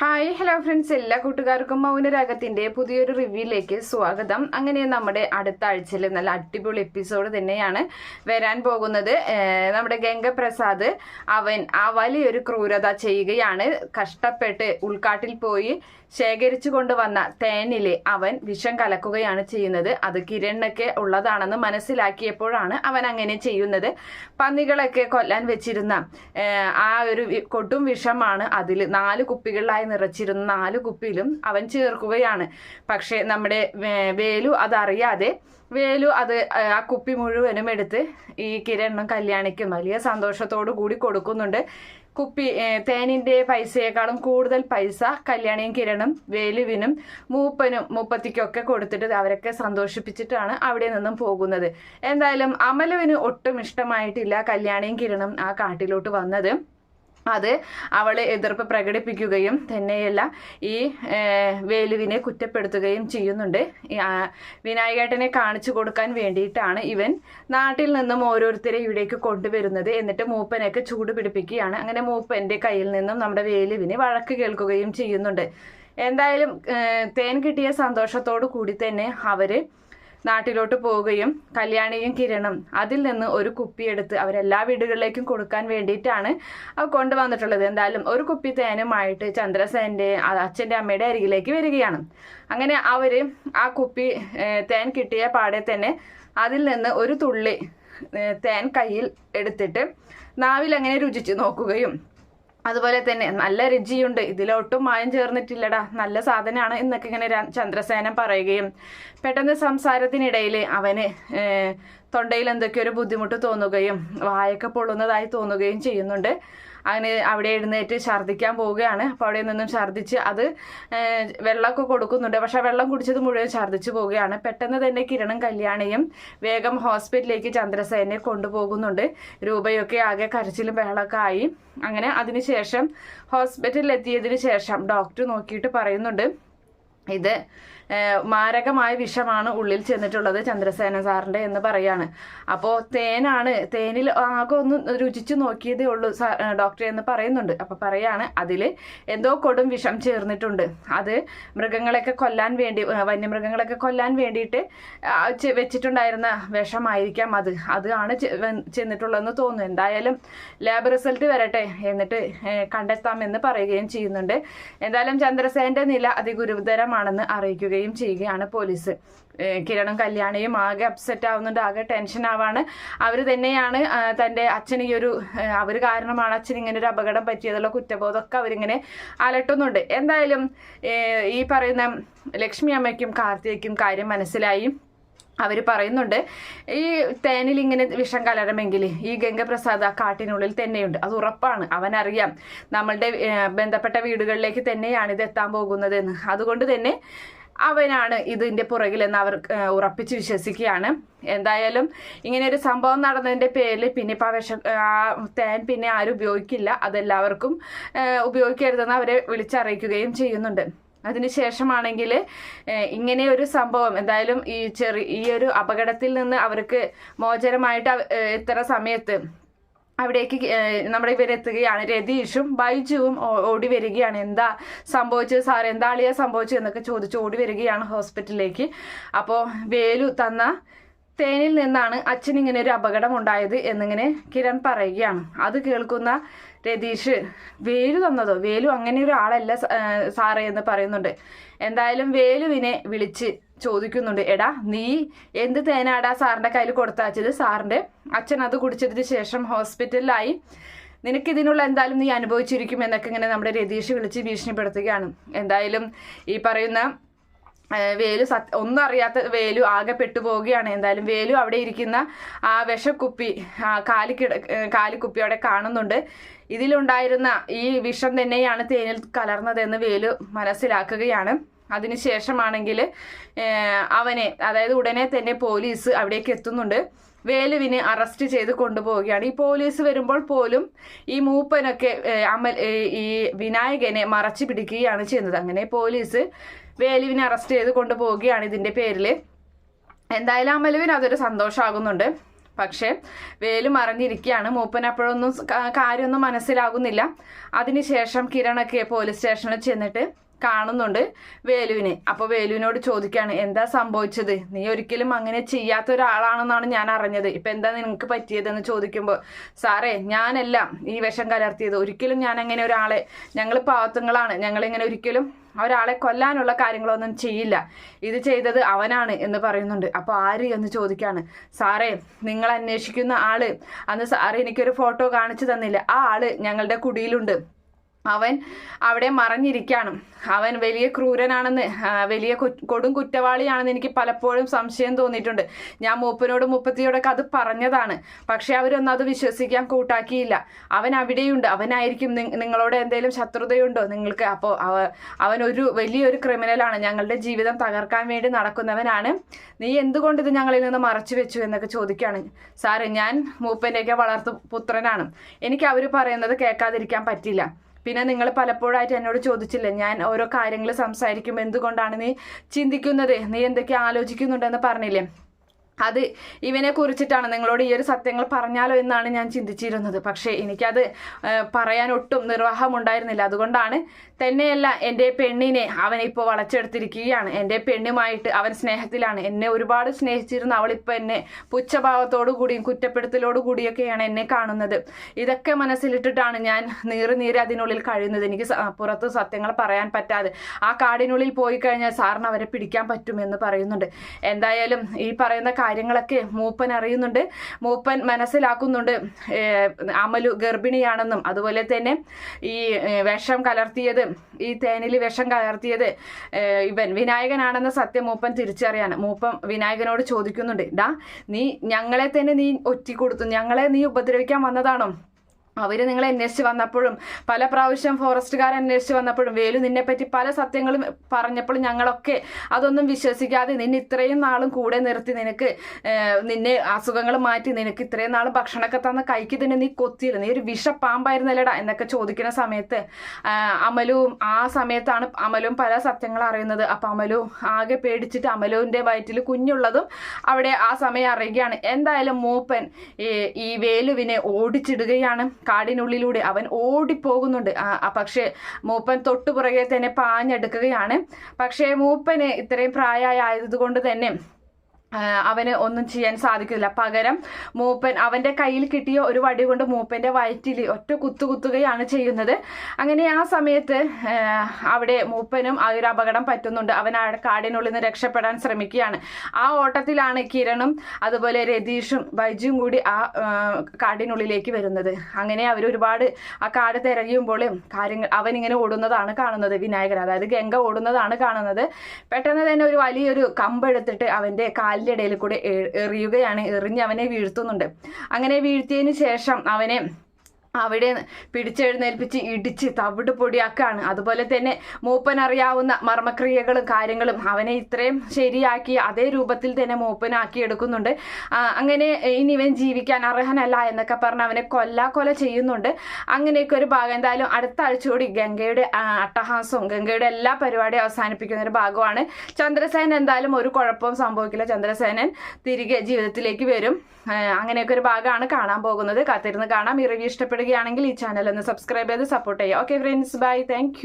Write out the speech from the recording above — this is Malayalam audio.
ഹായ് ഹലോ ഫ്രണ്ട്സ് എല്ലാ കൂട്ടുകാർക്കും മൗനരാഗത്തിന്റെ പുതിയൊരു റിവ്യൂയിലേക്ക് സ്വാഗതം. അങ്ങനെ നമ്മുടെ അടുത്ത ആഴ്ചയിൽ നല്ല അടിപൊളി എപ്പിസോഡ് തന്നെയാണ് വരാൻ പോകുന്നത്. നമ്മുടെ ഗംഗപ്രസാദ് അവൻ ആ വലിയൊരു ക്രൂരത ചെയ്യുകയാണ്. കഷ്ടപ്പെട്ട് ഉൾക്കാട്ടിൽ പോയി ശേഖരിച്ചു കൊണ്ടുവന്ന തേനിൽ അവൻ വിഷം കലക്കുകയാണ് ചെയ്യുന്നത്. അത് കിരണ്ണൊക്കെ ഉള്ളതാണെന്ന് മനസ്സിലാക്കിയപ്പോഴാണ് അവൻ അങ്ങനെ ചെയ്യുന്നത്. പന്നികളൊക്കെ കൊല്ലാൻ വെച്ചിരുന്ന ആ ഒരു കൊട്ടും വിഷമാണ് അതിൽ നാല് കുപ്പികളിലായി നിറച്ചിരുന്ന നാല് കുപ്പിയിലും അവൻ ചേർക്കുകയാണ്. പക്ഷേ നമ്മുടെ വേലു അതറിയാതെ വേലു അത് ആ കുപ്പി മുഴുവനും എടുത്ത് ഈ കിരണിനും കല്യാണിക്കും വലിയ സന്തോഷത്തോടു കൂടി കൊടുക്കുന്നുണ്ട്. കുപ്പി തേനിന്റെ പൈസയേക്കാളും കൂടുതൽ പൈസ കല്യാണിയും കിരണും വേലുവിനും മൂപ്പനും മൂപ്പത്തിക്കൊക്കെ കൊടുത്തിട്ട് അവരൊക്കെ സന്തോഷിപ്പിച്ചിട്ടാണ് അവിടെ നിന്നും പോകുന്നത്. എന്തായാലും അമലുവിന് ഒട്ടും ഇഷ്ടമായിട്ടില്ല കല്യാണിയും കിരണും ആ കാട്ടിലോട്ട് വന്നത്. അത് അവളെ എതിർപ്പ് പ്രകടിപ്പിക്കുകയും തന്നെയല്ല ഈ വേലുവിനെ കുറ്റപ്പെടുത്തുകയും ചെയ്യുന്നുണ്ട്. വിനായകേട്ടനെ കാണിച്ചു കൊടുക്കാൻ വേണ്ടിയിട്ടാണ് ഇവൻ നാട്ടിൽ നിന്നും ഓരോരുത്തരെ ഇവിടേക്ക് കൊണ്ടുവരുന്നത്. എന്നിട്ട് മൂപ്പനൊക്കെ ചൂട് പിടിപ്പിക്കുകയാണ്. അങ്ങനെ മൂപ്പന്റെ കയ്യിൽ നിന്നും നമ്മുടെ വേലുവിന് വഴക്ക് കേൾക്കുകയും ചെയ്യുന്നുണ്ട്. എന്തായാലും തേൻ കിട്ടിയ സന്തോഷത്തോടു കൂടി തന്നെ അവർ നാട്ടിലോട്ട് പോവുകയും കല്യാണിയും കിരണും അതിൽ നിന്ന് ഒരു കുപ്പിയെടുത്ത് അവരെല്ലാ വീടുകളിലേക്കും കൊടുക്കാൻ വേണ്ടിയിട്ടാണ് അവ കൊണ്ടുവന്നിട്ടുള്ളത്. എന്തായാലും ഒരു കുപ്പി തേനുമായിട്ട് ചന്ദ്രസേന്റെ അച്ഛന്റെ അമ്മയുടെ അരികിലേക്ക് വരികയാണ്. അങ്ങനെ അവർ ആ കുപ്പി തേൻ കിട്ടിയ പാടെ തന്നെ അതിൽ നിന്ന് ഒരു തുള്ളി തേൻ കയ്യിൽ എടുത്തിട്ട് നാവിൽ അങ്ങനെ രുചിച്ച് നോക്കുകയും അതുപോലെ തന്നെ നല്ല രുചിയുണ്ട്. ഇതിലൊട്ടും മായം ചേർന്നിട്ടില്ലടാ. നല്ല സാധനമാണ് എന്നൊക്കെ ഇങ്ങനെ ചന്ദ്രസേനം ചന്ദ്രസേനൻ പറയുകയും പെട്ടെന്ന് സംസാരത്തിനിടയിൽ അവന് തൊണ്ടയിൽ എന്തൊക്കെയൊരു ബുദ്ധിമുട്ട് തോന്നുകയും വായൊക്കെ പൊള്ളുന്നതായി തോന്നുകയും ചെയ്യുന്നുണ്ട്. അങ്ങനെ അവിടെ എഴുന്നേറ്റ് ഛർദ്ദിക്കാൻ പോവുകയാണ്. അപ്പോൾ അവിടെ നിന്നും ഛർദ്ദിച്ച് അത് വെള്ളമൊക്കെ കൊടുക്കുന്നുണ്ട്. പക്ഷെ വെള്ളം കുടിച്ചത് മുഴുവൻ ഛർദ്ദിച്ചു പോവുകയാണ്. പെട്ടെന്ന് തന്നെ കിരണും കല്യാണിയും വേഗം ഹോസ്പിറ്റലിലേക്ക് ചന്ദ്രസേനയെ കൊണ്ടുപോകുന്നുണ്ട്. രൂപയൊക്കെ ആകെ കരച്ചിലും ബഹളമൊക്കെ ആയി. അങ്ങനെ അതിനുശേഷം ഹോസ്പിറ്റലിൽ ഹോസ്പിറ്റലിലെത്തിയതിന് ശേഷം ഡോക്ടർ നോക്കിയിട്ട് പറയുന്നുണ്ട് ഇത് മാരകമായ വിഷമാണ് ഉള്ളിൽ ചെന്നിട്ടുള്ളത് ചന്ദ്രസേന സാറിന്റെ എന്ന് പറയാണ്. അപ്പോ തേനാണ് തേനിൽ ആകെ ഒന്ന് രുചിച്ചു നോക്കിയതേ ഉള്ളൂ ഡോക്ടറെ എന്ന് പറയുന്നുണ്ട്. അപ്പൊ പറയാണ് അതിൽ എന്തോ കൊടും വിഷം ചേർന്നിട്ടുണ്ട്. അത് മൃഗങ്ങളെയൊക്കെ കൊല്ലാൻ വേണ്ടി വന്യമൃഗങ്ങളൊക്കെ കൊല്ലാൻ വേണ്ടിയിട്ട് വെച്ചിട്ടുണ്ടായിരുന്ന വിഷമായിരിക്കാം അത്. അതാണ് ചെന്നിട്ടുള്ളതെന്ന് തോന്നുന്നു. എന്തായാലും ലാബ് റിസൾട്ട് വരട്ടെ എന്നിട്ട് കണ്ടെത്താം എന്ന് പറയുകയും ചെയ്യുന്നുണ്ട്. എന്തായാലും ചന്ദ്രസേന്റെ നില അതിഗുരുതരമാണെന്ന് അറിയിക്കുകയും ചെയ്യുകയാണ് പോലീസ്. കിരണും കല്യാണിയും ആകെ അപ്സെറ്റ് ആവുന്നുണ്ട് ആകെ ടെൻഷൻ ആവാണ്. അവർ തന്നെയാണ് തന്റെ അച്ഛൻ ഈ ഒരു അവർ കാരണമാണ് അച്ഛൻ ഇങ്ങനെ ഒരു അപകടം പറ്റിയതുള്ള കുറ്റബോധമൊക്കെ അവരിങ്ങനെ അലട്ടുന്നുണ്ട്. എന്തായാലും ഈ പറയുന്ന ലക്ഷ്മി അമ്മയ്ക്കും കാർത്തികയ്ക്കും കാര്യം മനസ്സിലായി. അവർ പറയുന്നുണ്ട് ഈ തേനിൽ ഇങ്ങനെ വിഷം കലരമെങ്കിൽ ഈ ഗംഗപ്രസാദ് ആ കാട്ടിനുള്ളിൽ തന്നെയുണ്ട്. അത് ഉറപ്പാണ് അവനറിയാം. നമ്മളുടെ ബന്ധപ്പെട്ട വീടുകളിലേക്ക് തന്നെയാണ് ഇത് എത്താൻ പോകുന്നതെന്ന്. അതുകൊണ്ട് തന്നെ അവനാണ് ഇതിന്റെ പുറകിലെന്ന് അവർ ഉറപ്പിച്ച് വിശ്വസിക്കുകയാണ്. എന്തായാലും ഇങ്ങനെ ഒരു സംഭവം നടന്നതിന്റെ പേരിൽ പിന്നെ ഇപ്പോൾ വിഷം തേൻ പിന്നെ ആരും ഉപയോഗിക്കില്ല. അതെല്ലാവർക്കും ഉപയോഗിക്കരുതെന്ന് അവരെ വിളിച്ചറിയിക്കുകയും ചെയ്യുന്നുണ്ട്. അതിനുശേഷമാണെങ്കിൽ ഇങ്ങനെ ഒരു സംഭവം എന്തായാലും ഈ ചെറിയ ഈ ഒരു അപകടത്തിൽ നിന്ന് അവർക്ക് മോചനമായിട്ട് ഇത്ര സമയത്ത് അവിടേക്ക് നമ്മുടെ ഇവരെത്തുകയാണ് രതീഷും ബൈജുവും ഓടി വരികയാണ്. എന്താ സംഭവിച്ചത്? സാർ എന്താളിയാ സംഭവിച്ചത് എന്നൊക്കെ ചോദിച്ച് ഓടി വരികയാണ് ഹോസ്പിറ്റലിലേക്ക്. അപ്പോൾ വേലു തന്ന തേനിൽ നിന്നാണ് അച്ഛൻ ഇങ്ങനെ ഒരു അപകടം ഉണ്ടായത് എന്നിങ്ങനെ കിരൺ പറയുകയാണ്. അത് കേൾക്കുന്ന രതീഷ് വേലു തന്നതോ? വേലു അങ്ങനെ ഒരാളല്ല സാറേ എന്ന് പറയുന്നുണ്ട്. എന്തായാലും വേലുവിനെ വിളിച്ച് ചോദിക്കുന്നുണ്ട്. എടാ നീ എന്ത് തേനാടാ സാറിന്റെ കയ്യിൽ കൊടുത്തയച്ചത്? സാറിന്റെ അച്ഛൻ അത് കുടിച്ചതിന് ശേഷം ഹോസ്പിറ്റലിലായി. നിനക്ക് ഇതിനുള്ള എന്തായാലും നീ അനുഭവിച്ചിരിക്കും എന്നൊക്കെ ഇങ്ങനെ നമ്മുടെ രതീഷ് വിളിച്ച് ഭീഷണിപ്പെടുത്തുകയാണ്. എന്തായാലും ഈ പറയുന്ന വേലു സത് ഒന്നും അറിയാത്ത വേലു ആകെ പെട്ടുപോവുകയാണ്. എന്തായാലും വേലു അവിടെ ഇരിക്കുന്ന ആ വിഷക്കുപ്പി കാലിക്കിട കാലിക്കുപ്പി അവിടെ കാണുന്നുണ്ട്. ഇതിലുണ്ടായിരുന്ന ഈ വിഷം തന്നെയാണ് തേനിൽ കലർന്നതെന്ന് വേലു മനസ്സിലാക്കുകയാണ്. അതിനുശേഷമാണെങ്കിൽ അവനെ അതായത് ഉടനെ തന്നെ പോലീസ് അവിടേക്ക് എത്തുന്നുണ്ട്. വേലുവിനെ അറസ്റ്റ് ചെയ്ത് കൊണ്ടുപോവുകയാണ്. ഈ പോലീസ് വരുമ്പോൾ പോലും ഈ മൂപ്പനൊക്കെ അമൽ ഈ വിനായകനെ മറച്ചു പിടിക്കുകയാണ് ചെയ്യുന്നത്. അങ്ങനെ പോലീസ് വേലുവിനെ അറസ്റ്റ് ചെയ്ത് കൊണ്ടുപോവുകയാണ് ഇതിന്റെ പേരിൽ എന്തായാലും അമലുവിന് അതൊരു സന്തോഷമാകുന്നുണ്ട് പക്ഷേ വേലു മറിഞ്ഞിരിക്കുകയാണ്. മൂപ്പൻ അപ്പോഴൊന്നും കാര്യമൊന്നും മനസ്സിലാകുന്നില്ല. അതിനുശേഷം കിരണൊക്കെ പോലീസ് സ്റ്റേഷനിൽ ചെന്നിട്ട് കാണുന്നുണ്ട് വേലുവിനെ. അപ്പോൾ വേലുവിനോട് ചോദിക്കുകയാണ് എന്താ സംഭവിച്ചത്? നീ ഒരിക്കലും അങ്ങനെ ചെയ്യാത്ത ഒരാളാണെന്നാണ് ഞാൻ അറിഞ്ഞത്. ഇപ്പം എന്താ നിനക്ക് പറ്റിയതെന്ന് ചോദിക്കുമ്പോൾ സാറേ ഞാനല്ല ഈ വിഷം കലർത്തിയത്. ഒരിക്കലും ഞാൻ അങ്ങനെ ഒരാളെ ഞങ്ങൾ പാവത്തുങ്ങളാണ്. ഞങ്ങളിങ്ങനെ ഒരിക്കലും ഒരാളെ കൊല്ലാനുള്ള കാര്യങ്ങളൊന്നും ചെയ്യില്ല. ഇത് ചെയ്തത് അവനാണ് എന്ന് പറയുന്നുണ്ട്. അപ്പോൾ ആര് എന്ന് ചോദിക്കാണ്. സാറേ നിങ്ങൾ അന്വേഷിക്കുന്ന ആൾ. അന്ന് സാറ് എനിക്കൊരു ഫോട്ടോ കാണിച്ചു തന്നില്ല. ആ ആൾ ഞങ്ങളുടെ കുടിയിലുണ്ട്. അവൻ അവിടെ മറഞ്ഞിരിക്കുകയാണ് അവൻ വലിയ ക്രൂരനാണെന്ന് വലിയ കൊടും കുറ്റവാളിയാണെന്ന് എനിക്ക് പലപ്പോഴും സംശയം തോന്നിയിട്ടുണ്ട്. ഞാൻ മൂപ്പനോടും മുപ്പത്തിയോടൊക്കെ അത് പറഞ്ഞതാണ്. പക്ഷെ അവരൊന്നും അത് വിശ്വസിക്കാൻ കൂട്ടാക്കിയില്ല. അവൻ അവിടെയുണ്ട്. അവനായിരിക്കും നിങ്ങളോട് എന്തെങ്കിലും ശത്രുതയുണ്ടോ? നിങ്ങൾക്ക് അപ്പോൾ അവൻ ഒരു വലിയൊരു ക്രിമിനലാണ്. ഞങ്ങളുടെ ജീവിതം തകർക്കാൻ വേണ്ടി നടക്കുന്നവനാണ്. നീ എന്തുകൊണ്ട് ഇത് ഞങ്ങളിൽ നിന്ന് മറച്ചു വെച്ചു എന്നൊക്കെ ചോദിക്കുകയാണ്. സാറേ ഞാൻ മൂപ്പന്റെയൊക്കെ വളർത്തു പുത്രനാണ്. എനിക്ക് അവർ പറയുന്നത് കേൾക്കാതിരിക്കാൻ പറ്റില്ല. പിന്നെ നിങ്ങൾ പലപ്പോഴായിട്ട് എന്നോട് ചോദിച്ചില്ല ഞാൻ ഓരോ കാര്യങ്ങൾ സംസാരിക്കുമ്പോൾ എന്തുകൊണ്ടാണ് നീ ചിന്തിക്കുന്നത്? നീ എന്തൊക്കെ ആലോചിക്കുന്നുണ്ടെന്ന് പറഞ്ഞില്ലേ? അത് ഇവനെ കുറിച്ചിട്ടാണ്. നിങ്ങളോട് ഈ ഒരു സത്യങ്ങൾ പറഞ്ഞാലോ എന്നാണ് ഞാൻ ചിന്തിച്ചിരുന്നത്. പക്ഷേ എനിക്കത് പറയാൻ ഒട്ടും നിർവാഹമുണ്ടായിരുന്നില്ല. അതുകൊണ്ടാണ് തന്നെയല്ല എന്റെ പെണ്ണിനെ അവൻ ഇപ്പോൾ വളച്ചെടുത്തിരിക്കുകയാണ്. എന്റെ പെണ്ണുമായിട്ട് അവൻ സ്നേഹത്തിലാണ്. എന്നെ ഒരുപാട് സ്നേഹിച്ചിരുന്ന അവളിപ്പോൾ എന്നെ പുച്ഛഭാവത്തോടു കൂടിയും കുറ്റപ്പെടുത്തലോടു കൂടിയൊക്കെയാണ് എന്നെ കാണുന്നത്. ഇതൊക്കെ മനസ്സിലിട്ടിട്ടാണ് ഞാൻ നീറി നീറി അതിനുള്ളിൽ കഴിയുന്നത്. എനിക്ക് പുറത്ത് സത്യങ്ങൾ പറയാൻ പറ്റാതെ ആ കാടിനുള്ളിൽ പോയി കഴിഞ്ഞാൽ സാറിന് അവരെ പിടിക്കാൻ പറ്റുമെന്ന് പറയുന്നുണ്ട്. എന്തായാലും ഈ പറയുന്ന കാര്യങ്ങളൊക്കെ മൂപ്പൻ അറിയുന്നുണ്ട്. മൂപ്പൻ മനസ്സിലാക്കുന്നുണ്ട്. അമലു ഗർഭിണിയാണെന്നും അതുപോലെ തന്നെ ഈ വിഷം കലർത്തിയത് ഈ തേനിൽ വിഷം കലർത്തിയത് ഇവൻ വിനായകനാണെന്ന സത്യം മൂപ്പൻ തിരിച്ചറിയാണ്. മൂപ്പൻ വിനായകനോട് ചോദിക്കുന്നുണ്ട് ഡാ നീ ഞങ്ങളെ തന്നെ നീ ഒറ്റിക്കൊടുത്തു. ഞങ്ങളെ നീ ഉപദ്രവിക്കാൻ വന്നതാണോ? അവർ നിങ്ങളെ അന്വേഷിച്ച് വന്നപ്പോഴും പല പ്രാവശ്യം ഫോറസ്റ്റുകാർ അന്വേഷിച്ച് വന്നപ്പോഴും വേലു നിന്നെപ്പറ്റി പല സത്യങ്ങളും പറഞ്ഞപ്പോൾ ഞങ്ങളൊക്കെ അതൊന്നും വിശ്വസിക്കാതെ നിന്നെ ഇത്രയും നാളും കൂടെ നിർത്തി നിനക്ക് നിന്നെ അസുഖങ്ങൾ മാറ്റി നിനക്ക് ഇത്രയും നാളും ഭക്ഷണമൊക്കെ തന്ന കൈക്ക് തന്നെ നീ കൊത്തിയില്ല. നീ ഒരു വിഷപ്പാമ്പായിരുന്നല്ലടാ എന്നൊക്കെ ചോദിക്കുന്ന സമയത്ത് അമലും അമലുവും ആ സമയത്താണ് അമലും പല സത്യങ്ങൾ അറിയുന്നത്. അപ്പം അമലു ആകെ പേടിച്ചിട്ട് അമലുവിന്റെ വയറ്റിൽ കുഞ്ഞുള്ളതും അവിടെ ആ സമയം അറിയുകയാണ്. എന്തായാലും മൂപ്പൻ ഈ വേലുവിനെ ഓടിച്ചിടുകയാണ്. കാടിനുള്ളിലൂടെ അവൻ ഓടിപ്പോകുന്നുണ്ട്. പക്ഷേ മൂപ്പൻ തൊട്ടുപുറകെ തന്നെ പാഞ്ഞെടുക്കുകയാണ്. പക്ഷേ മൂപ്പന് ഇത്രയും പ്രായമായ ആയതുകൊണ്ട് തന്നെ അവന് ഒന്നും ചെയ്യാൻ സാധിക്കില്ല പകരം മൂപ്പൻ അവന്റെ കയ്യിൽ കിട്ടിയ ഒരു വടി കൊണ്ട് മൂപ്പന്റെ വയറ്റിൽ ഒറ്റ കുത്തു കുത്തുകയാണ് ചെയ്യുന്നത്. അങ്ങനെ ആ സമയത്ത് അവിടെ മൂപ്പനും ആ ഒരു അപകടം പറ്റുന്നുണ്ട്. അവൻ ആ കാടിനുള്ളിൽ നിന്ന് രക്ഷപ്പെടാൻ ശ്രമിക്കുകയാണ്. ആ ഓട്ടത്തിലാണ് കിരണും അതുപോലെ രതീഷും ബൈജും കൂടി ആ കാടിനുള്ളിലേക്ക് വരുന്നത്. അങ്ങനെ അവർ ഒരുപാട് ആ കാട് തിരയുമ്പോൾ കാര്യങ്ങൾ അവനിങ്ങനെ ഓടുന്നതാണ് കാണുന്നത് വിനായകൻ. അതായത് ഗംഗ ഓടുന്നതാണ് കാണുന്നത്. പെട്ടെന്ന് തന്നെ ഒരു വലിയൊരു കമ്പെടുത്തിട്ട് അവന്റെ കാലിന്റെ ഇടയിൽ കൂടെ എറിയുകയാണ്. എറിഞ്ഞ് അവനെ വീഴ്ത്തുന്നുണ്ട്. അങ്ങനെ വീഴ്ത്തിയതിന് ശേഷം അവനെ അവിടെ പിടിച്ചെഴുന്നേൽപ്പിച്ച് ഇടിച്ച് തവിട് പൊടിയാക്കാണ്. അതുപോലെ തന്നെ മൂപ്പൻ അറിയാവുന്ന മർമ്മക്രിയകളും കാര്യങ്ങളും അവനെ ഇത്രയും ശരിയാക്കി അതേ രൂപത്തിൽ തന്നെ മൂപ്പനാക്കി എടുക്കുന്നുണ്ട്. അങ്ങനെ ഇനി ഇവൻ ജീവിക്കാൻ അർഹനല്ല എന്നൊക്കെ പറഞ്ഞ് അവനെ കൊല്ലാ കൊല ചെയ്യുന്നുണ്ട്. അങ്ങനെയൊക്കെ ഒരു ഭാഗം. എന്തായാലും അടുത്ത ആഴ്ച കൂടി ഗംഗയുടെ അട്ടഹാസവും ഗംഗയുടെ എല്ലാ പരിപാടിയും അവസാനിപ്പിക്കുന്ന ഒരു ഭാഗമാണ്. ചന്ദ്രസേനൻ എന്തായാലും ഒരു കുഴപ്പവും സംഭവിക്കില്ല. ചന്ദ്രസേനൻ തിരികെ ജീവിതത്തിലേക്ക് വരും. അങ്ങനെയൊക്കെ ഒരു ഭാഗമാണ് കാണാൻ പോകുന്നത്. കാത്തിരുന്ന് കാണാം. ഈ റിവ്യൂ ഇഷ്ടപ്പെടുകയാണെങ്കിൽ ഈ ചാനൽ ഒന്ന് സബ്സ്ക്രൈബ് ചെയ്ത് സപ്പോർട്ട് ചെയ്യുക. Okay friends bye thank